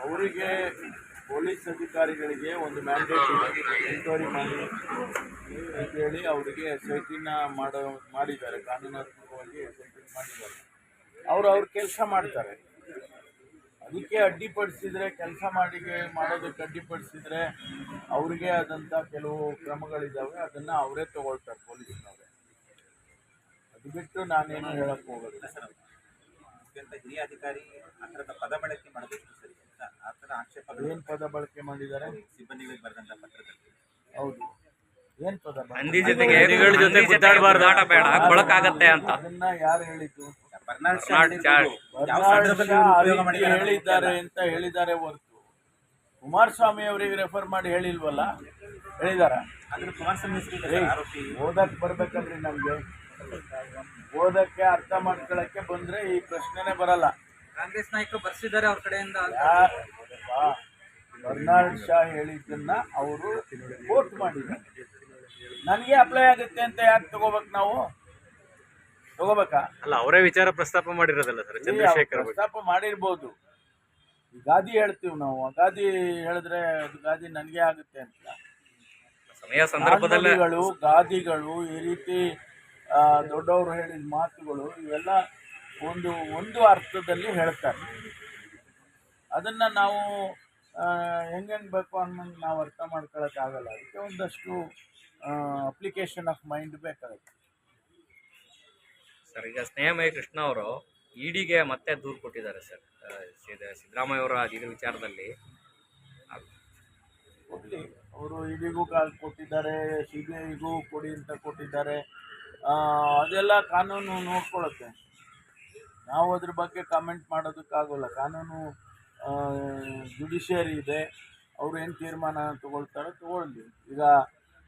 ಅವರಿಗೆ ಪೊಲೀಸ್ ಅಧಿಕಾರಿಗಳಿಗೆ ಒಂದು ಮ್ಯಾಂಡೇಟ್ ಇದೆ. ಎಂಕ್ವೈರಿ ಮಾಡಿ ಅಂತೇಳಿ ಅವರಿಗೆ ಎಸ್ ಐ ಮಾಡೋ, ಮಾಡಿದ್ದಾರೆ. ಕಾನೂನಾತ್ಮಕವಾಗಿ ಎಸ್ ಮಾಡಿದ್ದಾರೆ. ಅವರು ಅವ್ರ ಕೆಲಸ ಮಾಡ್ತಾರೆ. ಅದಕ್ಕೆ ಅಡ್ಡಿಪಡಿಸಿದ್ರೆ, ಕೆಲಸ ಮಾಡಿಗೆ ಮಾಡೋದಕ್ಕೆ ಅಡ್ಡಿಪಡಿಸಿದ್ರೆ ಅವ್ರಿಗೆ ಆದಂಥ ಕೆಲವು ಕ್ರಮಗಳಿದ್ದಾವೆ ಅದನ್ನು ಅವರೇ ತಗೊಳ್ತಾರೆ ಪೊಲೀಸ್ನವರೇ. ಅದು ಬಿಟ್ಟು ನಾನೇನು ಹೇಳಕ್ಕೆ ಹೋಗೋದಿಲ್ಲ. ಅತ್ಯಂತ ಹಿರಿಯ ಅಧಿಕಾರಿ ಆ ಥರದ ಪದ ಬಳಕೆ ಮಾಡಬೇಕು ಸರಿ ಅಂತ ಆ ಥರ ಆಕ್ಷೇಪಗಳು ಏನು ಪದ ಬಳಕೆ ಮಾಡಿದ್ದಾರೆ? ಸಿಬ್ಬಂದಿಗಳಿಗೆ ಬರೆದಂಥ ಪತ್ರದಲ್ಲಿ. ಹೌದು. ಏನು ಪದ ಬಳಕೆ ಹಂದಿ ಜೊತೆಗೆ ಎಲಿಗಳ ಜೊತೆ ಗುದ್ದಾಡಬಾರ್ದು ಆಟ ಬೇಡ ಕೊಳಕಾಗತ್ತೆ ಅಂತ. ಅದನ್ನ ಯಾರು ಹೇಳಿದ್ದು? ಅಂತ ಹೇಳಿದ್ದಾರೆ ಅಂತ ಹೇಳಿದ್ದಾರೆ ಹೊರತು. ಕುಮಾರಸ್ವಾಮಿ ಅವರಿಗೆ ರೆಫರ್ ಮಾಡಿ ಹೇಳಿಲ್ವಲ್ಲ? ಹೇಳಿದಾರ? ಆದ್ರೆ ಕುಮಾರಸ್ವಾಮಿ ಓದಕ್ ಬರ್ಬೇಕಲ್ರಿ ನಮ್ಗೆ? ಓದಕ್ಕೆ ಅರ್ಥ ಮಾಡ್ಕೊಳಕ್ಕೆ ಬಂದ್ರೆ ಈ ಪ್ರಶ್ನೆನೇ ಬರಲ್ಲ. ಕಾಂಗ್ರೆಸ್ ನಾಯಕರು ಬರ್ಸಿದ್ದಾರೆ ಅವ್ರ ಕಡೆಯಿಂದ ಬರ್ನಾಲ್ಡ್ ಶಾ ಹೇಳಿದ್ದನ್ನ ಅವರು ವೋಟ್ ಮಾಡಿದ್ದಾರೆ ನನಗೆ ಅಪ್ಲೈ ಆಗುತ್ತೆ ಅಂತ ಯಾಕೆ ತಗೋಬೇಕು ನಾವು? ತಗೋಬೇಕಾ? ಅಲ್ಲ ಅವರೇ ವಿಚಾರ ಪ್ರಸ್ತಾಪ ಮಾಡಿರೋದಲ್ಲ ಸರ್ ಚಂದ್ರಶೇಖರ್ ಅವ್ರು. ಪ್ರಸ್ತಾಪ ಮಾಡಿರ್ಬೋದು. ಈ ಗಾದಿ ಹೇಳ್ತೀವಿ ನಾವು. ಗಾದಿ ಹೇಳಿದ್ರೆ ಅದು ಗಾದಿ ನನಗೆ ಆಗುತ್ತೆ ಅಂತ. ಸಮಯ ಸಂದರ್ಭದಲ್ಲಿ ಗಾದಿಗಳು ಈ ರೀತಿ ದೊಡ್ಡವರು ಹೇಳಿದ ಮಾತುಗಳು ಇವೆಲ್ಲ ಒಂದು ಒಂದು ಅರ್ಥದಲ್ಲಿ ಹೇಳ್ತಾರೆ. ಅದನ್ನ ನಾವು ಹೆಂಗೆ ಬೇಕು ಅನ್ನೋದು ನಾವು ಅರ್ಥ ಮಾಡ್ಕೊಳ್ಳೋಕ್ಕಾಗಲ್ಲ ಅದಕ್ಕೆ ಒಂದಷ್ಟು ಅಪ್ಲಿಕೇಶನ್ ಆಫ್ ಮೈಂಡ್ ಬೇಕಾಗುತ್ತೆ. ಸರ್ ಈಗ ಸ್ನೇಹಮಯ ಕೃಷ್ಣ ಅವರು ಇಡಿಗೆ ಮತ್ತೆ ದೂರು ಕೊಟ್ಟಿದ್ದಾರೆ ಸರ್. ಸಿದ್ದರಾಮಯ್ಯ ಅವರ ಇದ್ರ ವಿಚಾರದಲ್ಲಿ. ಅವರು ಇಡಿಗೂ ಕಾಲ್ ಕೊಟ್ಟಿದ್ದಾರೆ ಸಿ ಬಿ ಐಗೂ ಕೊಡಿ ಅಂತ ಕೊಟ್ಟಿದ್ದಾರೆ. ಅದೆಲ್ಲ ಕಾನೂನು ನೋಡ್ಕೊಳ್ಳುತ್ತೆ ನಾವು ಅದ್ರ ಬಗ್ಗೆ ಕಮೆಂಟ್ ಮಾಡೋದಕ್ಕಾಗೋಲ್ಲ. ಕಾನೂನು ಜುಡಿಷಿಯರಿ ಇದೆ. ಅವರು ಏನು ತೀರ್ಮಾನ ತಗೊಳ್ತಾರೋ ತಗೊಳ್ಳಿ ಈಗ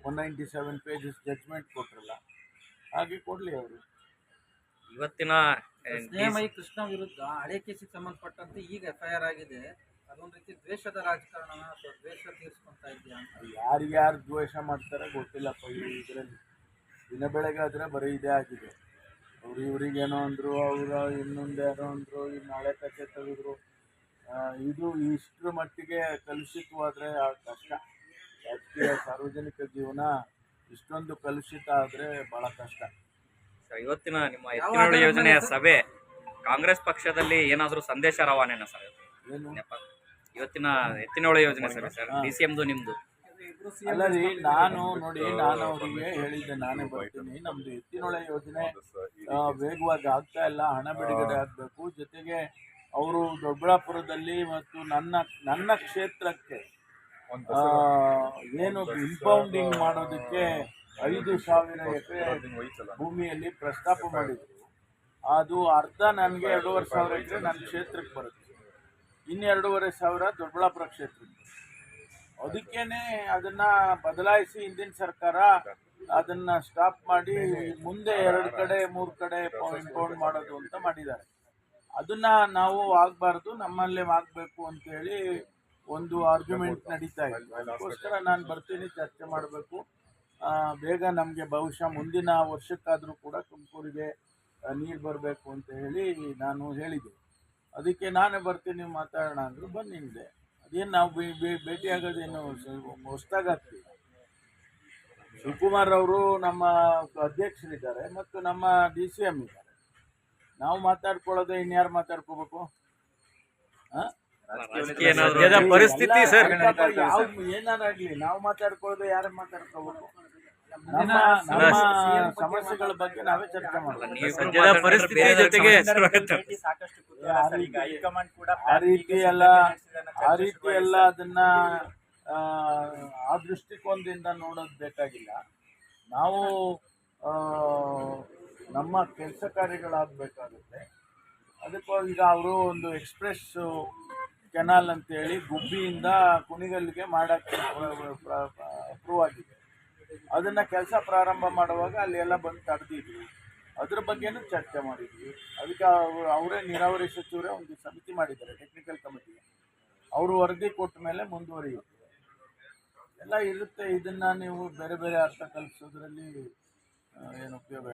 one ninety seven pages judgment ಕೊಟ್ರಲ್ಲ ಹಾಗೆ ಕೊಡಲಿ ಅವರು. ಇವತ್ತಿನ ಸ್ನೇಹಮಯಿ ಕೃಷ್ಣ ವಿರುದ್ಧ ಹಳೆ ಕೇಸಿಗೆ ಸಂಬಂಧಪಟ್ಟಂತೆ ಈಗ ಎಫ್ ಐ ಆರ್ ಆಗಿದೆ. ಅದೊಂದು ರೀತಿ ದ್ವೇಷದ ರಾಜಕಾರಣ ಅಥವಾ ದ್ವೇಷ ತೀರಿಸ್ಕೊಂತ ಇದೆಯಾ ಯಾರು ಯಾರ್ಯಾರು ದ್ವೇಷ ಮಾಡ್ತಾರೆ ಗೊತ್ತಿಲ್ಲಪ್ಪ ಇದರಲ್ಲಿ. ದಿನ ಬೆಳಗ್ಗೆ ಆದರೆ ಬರೀ ಇದೇ ಆಗಿದೆ. ಅವ್ರು ಇವ್ರಿಗೇನೋ ಅಂದರು ಅವರು ಇನ್ನೊಂದು ಏನೋ ಅಂದರು ಈ ನಾಳೆ ಕಚ್ಚೆ ತೆಗೆದ್ರು. ಇದು ಇಷ್ಟರ ಮಟ್ಟಿಗೆ ಕಲುಷಿತವಾದರೆ ಕಷ್ಟ. ರಾಜಕೀಯ ಸಾರ್ವಜನಿಕ ಜೀವನ ಇಷ್ಟೊಂದು ಕಲುಷಿತ ಆದರೆ ಭಾಳ ಕಷ್ಟ. ಸರ್, ಇವತ್ತಿನ ನಿಮ್ಮ ಎತ್ತಿನಹೊಳೆ ಯೋಜನೆಯ ಸಭೆ ಕಾಂಗ್ರೆಸ್ ಪಕ್ಷದಲ್ಲಿ ಏನಾದರೂ ಸಂದೇಶ ರವಾನೆನಾ ಸರ್? ಏನು? ಇವತ್ತಿನ ಎತ್ತಿನಹೊಳೆ ಯೋಜನೆ ಸಭೆ ಸರ್ ಡಿ ಸಿ ಎಮ್ದು ನಿಮ್ದು. ಅಲ್ಲ ರೀ, ನಾನು ನೋಡಿ, ನಾನು ಅವರಿಗೆ ಹೇಳಿದ್ದೆ, ನಾನೇ ಬರ್ತೀನಿ. ನಮ್ದು ಎತ್ತಿನೊಳೆ ಯೋಜನೆ ವೇಗವಾಗಿ ಆಗ್ತಾ ಇಲ್ಲ, ಹಣ ಬಿಡುಗಡೆ ಆಗಬೇಕು. ಜೊತೆಗೆ ಅವರು ದೊಡ್ಡಬಳ್ಳಾಪುರದಲ್ಲಿ ಮತ್ತು ನನ್ನ ನನ್ನ ಕ್ಷೇತ್ರಕ್ಕೆ ಏನು ಇಂಪೌಂಡಿಂಗ್ ಮಾಡೋದಕ್ಕೆ ಐದು ಸಾವಿರ ಎಕರೆ ಭೂಮಿಯಲ್ಲಿ ಪ್ರಸ್ತಾಪ ಮಾಡಿದ್ರು. ಅದು ಅರ್ಧ ನನಗೆ, ಎರಡೂವರೆ ಸಾವಿರ ಎಕರೆ ನನ್ನ ಕ್ಷೇತ್ರಕ್ಕೆ ಬರುತ್ತೆ. ಇನ್ನು ಎರಡೂವರೆ ಸಾವಿರ ದೊಡ್ಡಬಳ್ಳಾಪುರ ಕ್ಷೇತ್ರಕ್ಕೆ. ಅದಕ್ಕೇನೆ ಅದನ್ನ ಬದಲಾಯಿಸಿ ಹಿಂದಿನ ಸರ್ಕಾರ ಅದನ್ನ ಸ್ಟಾಪ್ ಮಾಡಿ ಮುಂದೆ ಎರಡು ಕಡೆ, ಮೂರು ಕಡೆ ಇಂಪೌಂಡ್ ಮಾಡೋದು ಅಂತ ಮಾಡಿದ್ದಾರೆ. ಅದನ್ನ ನಾವು ಆಗಬಾರ್ದು, ನಮ್ಮಲ್ಲೇ ಆಗ್ಬೇಕು ಅಂತ ಹೇಳಿ ಒಂದು ಆರ್ಗ್ಯುಮೆಂಟ್ ನಡೀತಾ ಇದೆ. ಅದಕ್ಕೋಸ್ಕರ ನಾನು ಬರ್ತೀನಿ, ಚರ್ಚೆ ಮಾಡಬೇಕು. ಬೇಗ ನಮಗೆ ಬಹುಶಃ ಮುಂದಿನ ವರ್ಷಕ್ಕಾದರೂ ಕೂಡ ತುಮಕೂರಿಗೆ ನೀರು ಬರಬೇಕು ಅಂತ ಹೇಳಿ ನಾನು ಹೇಳಿದೆ ಅದಕ್ಕೆ ನಾನೇ ಬರ್ತೀನಿ ಮಾತಾಡೋಣ ಅಂದರು ಹಿಂದೆ ಅದೇನು ನಾವು ಭೇಟಿ ಆಗೋದೇನು ಹೊಸ್ದಾಗ್ತೀವಿ ಶಿವಕುಮಾರ್ ಅವರು ನಮ್ಮ ಅಧ್ಯಕ್ಷರಿದ್ದಾರೆ ಮತ್ತು ನಮ್ಮ ಡಿ ಸಿ ಎಂ ಇದ್ದಾರೆ. ನಾವು ಮಾತಾಡ್ಕೊಳ್ಳೋದು ಇನ್ಯಾರು ಮಾತಾಡ್ಕೋಬೇಕು? ಪರಿಸ್ಥಿತಿ ಏನಾರಾಗ್ಲಿ ನಾವು ಮಾತಾಡ್ಕೊಳ್ಳೋದು ಯಾರು ಮಾತಾಡ್ಕೋಬೇಕು? ನಮ್ಮ ನಮ್ಮ ಸಮಸ್ಯೆಗಳ ಬಗ್ಗೆ ನಾವೇ ಚರ್ಚೆ ಮಾಡೋಣ ಪರಿಸ್ಥಿತಿ ಜೊತೆಗೆ ಸಾಕಷ್ಟು ಈಗ ಹೈಕಮಾಂಡ್ ಕೂಡ ಆ ರೀತಿ ಎಲ್ಲ ಆ ರೀತಿ ಎಲ್ಲ ಅದನ್ನ ಆ, ದೃಷ್ಟಿಕೋನದಿಂದ ನೋಡೋದು ಬೇಕಾಗಿಲ್ಲ. ನಾವು ನಮ್ಮ ಕೆಲಸ ಕಾರ್ಯಗಳಾಗಬೇಕಾಗುತ್ತೆ. ಅದಕ್ಕೋ ಈಗ ಅವರು ಒಂದು ಎಕ್ಸ್ಪ್ರೆಸ್ ಕೆನಾಲ್ ಅಂತೇಳಿ ಗುಬ್ಬಿಯಿಂದ ಕುಣಿಗಲ್ಗೆ ಮಾಡೋಕ್ಕೆ ಅಪ್ರೂವ್ ಆಗಿದೆ ಅದನ್ನು ಕೆಲಸ ಪ್ರಾರಂಭ ಮಾಡುವಾಗ ಅಲ್ಲಿ ಎಲ್ಲ ಬಂದು ತಡೆದಿದ್ವಿ. ಅದ್ರ ಬಗ್ಗೆನೂ ಚರ್ಚೆ ಮಾಡಿದ್ವಿ. ಅದಕ್ಕೆ ಅವರು ನೀರಾವರಿ ಸಚಿವರೇ ಒಂದು ಸಮಿತಿ ಮಾಡಿದ್ದಾರೆ ಟೆಕ್ನಿಕಲ್ ಕಮಿಟಿ ಅವರು ವರದಿ ಕೊಟ್ಟ ಮೇಲೆ ಮುಂದುವರಿಯುತ್ತೆ. ಎಲ್ಲ ಇರುತ್ತೆ. ಇದನ್ನು ನೀವು ಬೇರೆ ಬೇರೆ ಅರ್ಥ ಕಲಿಸೋದ್ರಲ್ಲಿ ಏನು ಉಪಯೋಗ